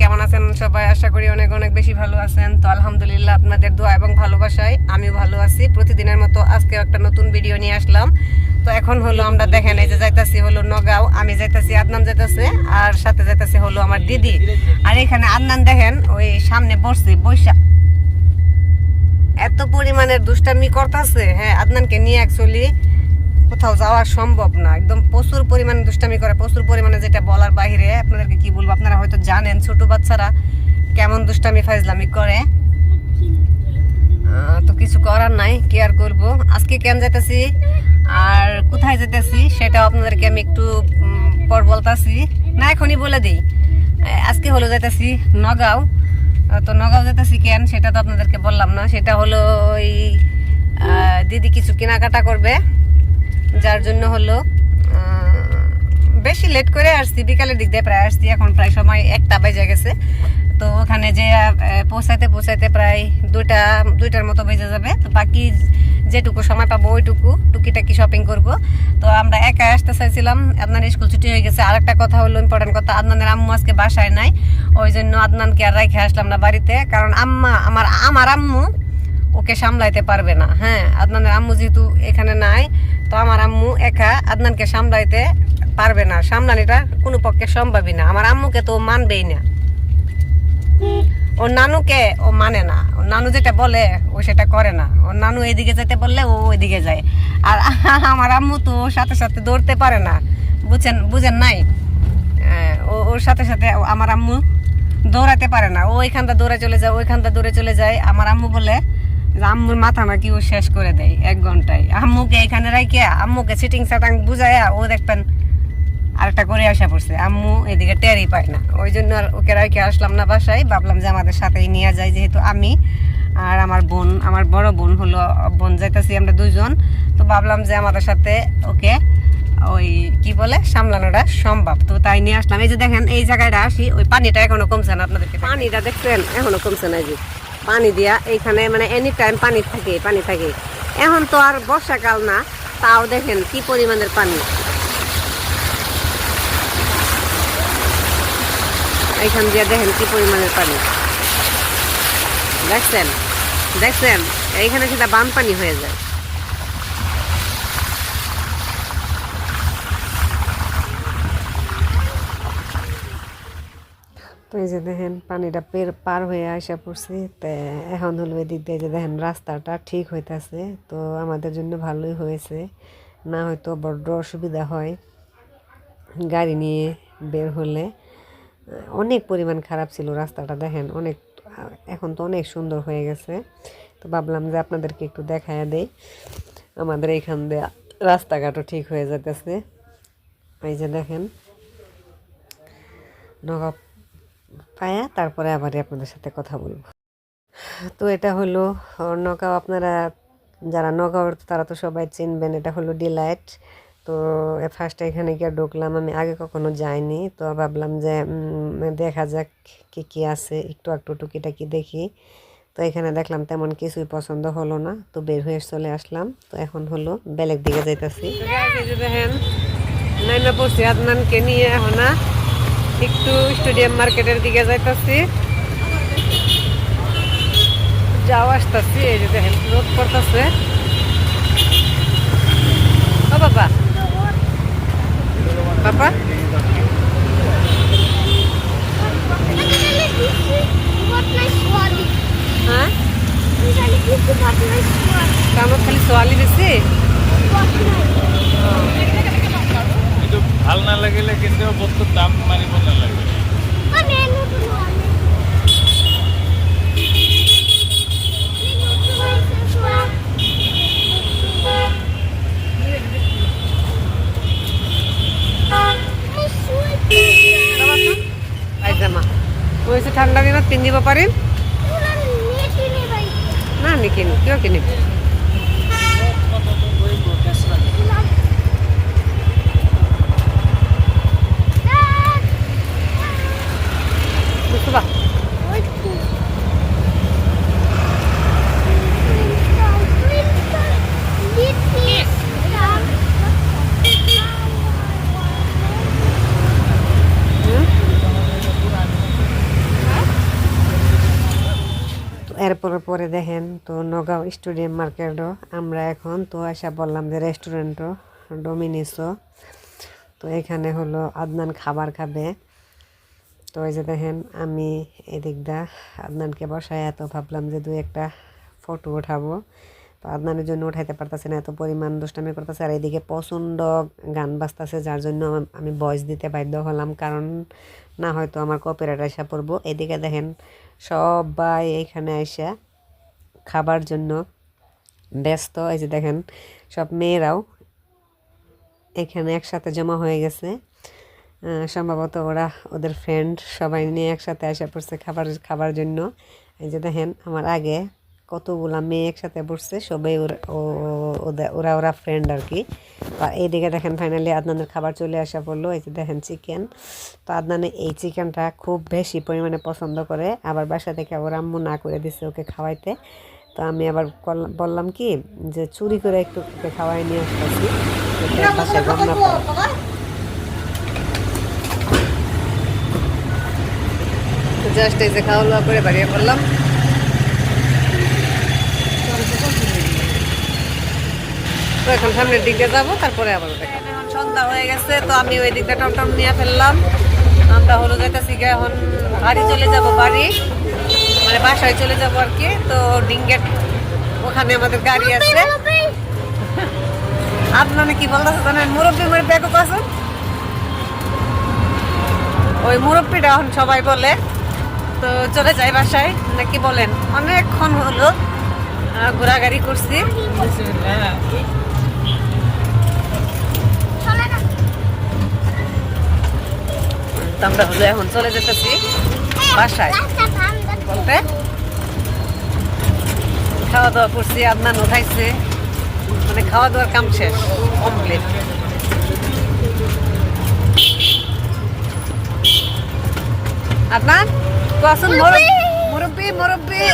কেমন আছেন সবাই? আশা করি অনেক অনেক বেশি ভালো আছেন। তো আলহামদুলিল্লাহ আপনাদের দোয়া এবং ভালোবাসায় আমি ভালো আছি। প্রতিদিনের মতো আজকে একটা নতুন ভিডিও নিয়ে আসলাম। তো এখন হলো আমরা দেখেন, এই যে যাইতাছি হলো নগাঁও, আমি যাইতাছি আদনান যাইতাছে, আর সাথে যাইতাছে হলো আমার দিদি। আর এখানে আদনান দেখেন, ওই সামনে বসছে বৈশা এত পরিমাণের দুষ্টামি করতেছে। হ্যাঁ আদনানকে নিয়ে অ্যাকচুয়ালি কোথাও যাওয়া সম্ভব না। একদম প্রচুর পরিমাণে দুষ্টামি করে, প্রচুর পরিমাণে যেটা বলার বাইরে আপনাদেরকে কি বলব, আপনারা হয়তো জানেন ছোট বাচ্চারা কেমন দুষ্টামি, ফাইজলামি করে। তো কিছু করার নাই, কি আর করব? আজকে কেন যেতেছি আর কোথায় যেতেছি সেটাও আপনাদেরকে আমি একটু পর বলতাছি। না, এখনই বলে দিই। আজকে হলো যেতেছি নগাঁও। তো নগাঁও যেতেছি কেন সেটা তো আপনাদেরকে বললাম না। সেটা হলো ওই দিদি কিছু কেনাকাটা করবে। যার জন্য হলো বেশি লেট করে আসছি, বিকালের দিক দিয়ে প্রায় আসছি, এখন প্রায় সময় একটা বেজে গেছে। তো ওখানে যে পৌঁছাইতে পৌঁছাইতে প্রায় দুইটা, দুইটার মতো বেজে যাবে। তো বাকি যেটুকু সময় পাবো, ওইটুকু টুকিটাকি শপিং করব। তো আমরা একা আসতে চাইছিলাম আপনার স্কুল ছুটি হয়ে গেছে। আর একটা কথা হলো ইম্পর্টেন্ট কথা, আদনানের আম্মু আজকে বাসায় নাই। ওই জন্য আদনানকে আর রেখে আসলাম না বাড়িতে। কারণ আম্মা, আমার আমার আম্মু ওকে সামলাইতে পারবে না। হ্যাঁ আদনানের আম্মু যেহেতু এখানে নাই তো আমার আম্মু একা আদনানকে সামলাইতে পারবে না। সামলানিটা কোনো পক্ষে সম্ভবই না। আমার আম্মুকে তো মানবেই না। ওর নানুকে ও মানে না। ওর নানু যেটা বলে, ও সেটা করে না। ওর নানু এদিকে যেতে বললে ও ওইদিকে যায়। আর আমার আম্মু তো ওর সাথে সাথে দৌড়তে পারে না। বুঝছেন বুঝেন নাই? ও- ওর সাথে সাথে আমার আম্মু দৌড়াতে পারে না। ও ওইখানটা দৌড়ে চলে যায়, ওইখানটা দৌড়ে চলে যায়। আমার আম্মু বলে আম্মুর মাথা নাকি ও শেষ করে দেয় এক ঘন্টায়। আম্মুকে এখানে রাইকে আম্মুকে সিটিং সাটাং বুঝাইয়া ও দেখবেন আরেকটা করে আসা পড়ছে। আম্মু এদিকে টেরই পায় না। ওই জন্য আর ওকে রাইকে আসলাম না বাসায়। ভাবলাম যে আমাদের সাথেই নিয়ে যায় যেহেতু আমি আর আমার বোন, আমার বড় বোন হলো, বোন যাইতেছি আমরা দুজন তো ভাবলাম যে আমাদের সাথে ওকে ওই কি বলে, সামলানোটা সম্ভব। তো তাই নিয়ে আসলাম। এই যে দেখেন, এই জায়গাটা আসি, ওই পানিটা এখনও কমছে না আপনাদেরকে পানিটা দেখছেন, এখনও কমছে না যে। পানি দিয়া এইখানে মানে এনি টাইম পানি থাকে পানি থাকে এখন তো আর বর্ষাকাল না, তাও দেখেন কি পরিমাণের পানি। এইখান দিয়ে দেখেন কি পরিমাণের পানি। দেখছেন? দেখছেন? এইখানে সেটা বান পানি হয়ে যায়। তো এই যে দেখেন পানিটা পের পার হয়ে আসা পড়ছি, তে এখন হলো এদিক দিয়ে যে দেখেন রাস্তাটা ঠিক হইতেছে, তো আমাদের জন্য ভালোই হয়েছে। না হয়তো বড্ড অসুবিধা হয় গাড়ি নিয়ে বের হলে। অনেক পরিমাণ খারাপ ছিল রাস্তাটা, দেখেন অনেক, এখন তো অনেক সুন্দর হয়ে গেছে। তো ভাবলাম যে আপনাদেরকে একটু দেখায় দেই। আমাদের এইখান দিয়ে রাস্তাঘাটও ঠিক হয়ে যেতেছে এই যে দেখেন নগা পায়া, তারপরে আবারই আপনাদের সাথে কথা বলব। তো এটা হলো নগাঁও আপনারা, যারা নগাঁওর তারা তো সবাই চিনবেন, এটা হলো ডিলাইট তো ফার্স্টে এখানে গিয়ে ঢুকলাম, আমি আগে কখনো যাইনি, তো ভাবলাম যে দেখা যাক কী কী আছে, একটু একটু টুকিটাকি দেখি। তো এখানে দেখলাম তেমন কিছুই পছন্দ হলো না, তো বের হয়ে চলে আসলাম। তো এখন হলো বেলেগ দিকে যাইতাছি। দেখেন নাইমা পড়ছি আদনানকে নিয়ে এখন একটু স্টেডিয়াম মার্কেটের দিকে যাইতাছি। যাও আসতেছি এই যে দেখেন রোদ পড়তেছে। ও বাবা। বাবা। হ্যাঁ? কামত খালি ছোৱালী বেছি কিন্তু ভালো নালাগিলে কিন্তু বস্তুৰ দাম মাৰিব নালাগে। ঠাণ্ডা দিনত পিন্ধিব পাৰিম? না নিকিনো, কিয় কিনিম এরপর পরে দেখেন তো নগাঁও স্টুডিয়াম মার্কেটও আমরা এখন তো আশা বললাম যে রেস্টুরেন্টও ডোমিনিসও তো এখানে হলো আদনান খাবার খাবে। তো এই যে দেখেন আমি এদিকটা আদনানকে বসায় এত ভাবলাম যে দু একটা ফটো উঠাবো। তো জন্য উঠাইতে পারতেছে না, এত পরিমাণ দুষ্টামি করতেছে। আর এদিকে প্রচণ্ড গান বাজতেছে, যার জন্য আমা- ভয়েস দিতে বাধ্য হলাম, কারণ না হয়তো আমার কপিরাইট আসা পড়ব। এদিকে দেখেন, সবাই এখানে আইসা খাবার জন্য ব্যস্ত। এই যে দেখেন, সব মেয়েরাও এখানে একসাথে জমা হয়ে গেছে। সম্ভবত ওরা, ওদের ফ্রেন্ড সবাই নিয়ে একসাথে আসা পড়ছে খাবার খাবার জন্য। এই যে দেখেন, আমার আগে কতগুলা মেয়ে একসাথে বসছে সবাই ওরা ও- ও- ওদের- ওরা ওরা ফ্রেন্ড আর কি আর এইদিকে দেখেন ফাইনালি আদনানের খাবার চলে আসা পড়ল এই যে দেখেন চিকেন তো আদনানে এই চিকেনটা খুব বেশি পরিমাণে পছন্দ করে আবার বাসা থেকে ওর আম্মু না করে দিছে ওকে খাওয়াইতে। তো আমি আবার বললাম কি যে চুরি করে একটু ওকে খাওয়াই নিয়ে আসতেছি যাতে বাসায় গম না পায় জাস্ট এই যে খাওয়া দাওয়া করে বাড়িয়ে পড়লাম। তো এখন সামনের দিকে যাব তারপরে আবার দেখাবো। এখন সন্ধ্যা হয়ে গেছে তো আমি ওই দিকটা টমটম নিয়ে ফেললাম। আমরা হলো যাইতেছি গিয়ে এখন বাড়ি চলে যাব বাড়ি। মানে বাসায় চলে যাব আর কি তো ডিঙ্গেট ওখানে আমাদের গাড়ি আছে। আপনারা কি বলতেছে জানেন? মুরব্বী মুরব্বী ব্যাগ আছে ওই মুরব্বীটা এখন সবাই বলে। তো চলে যাই বাসায় নাকি বলেন? অনেকক্ষণ হলো ঘোরাঘুরি করছি। আমরা হলো এখন চলে যেতেছি বাসায়। খাওয়া দাওয়া করছি আপনার উঠাইছে। মানে খাওয়া দাওয়ার কাম শেষ কমপ্লিট আপনার তো আসুন মুরব্বী মুরব্বী।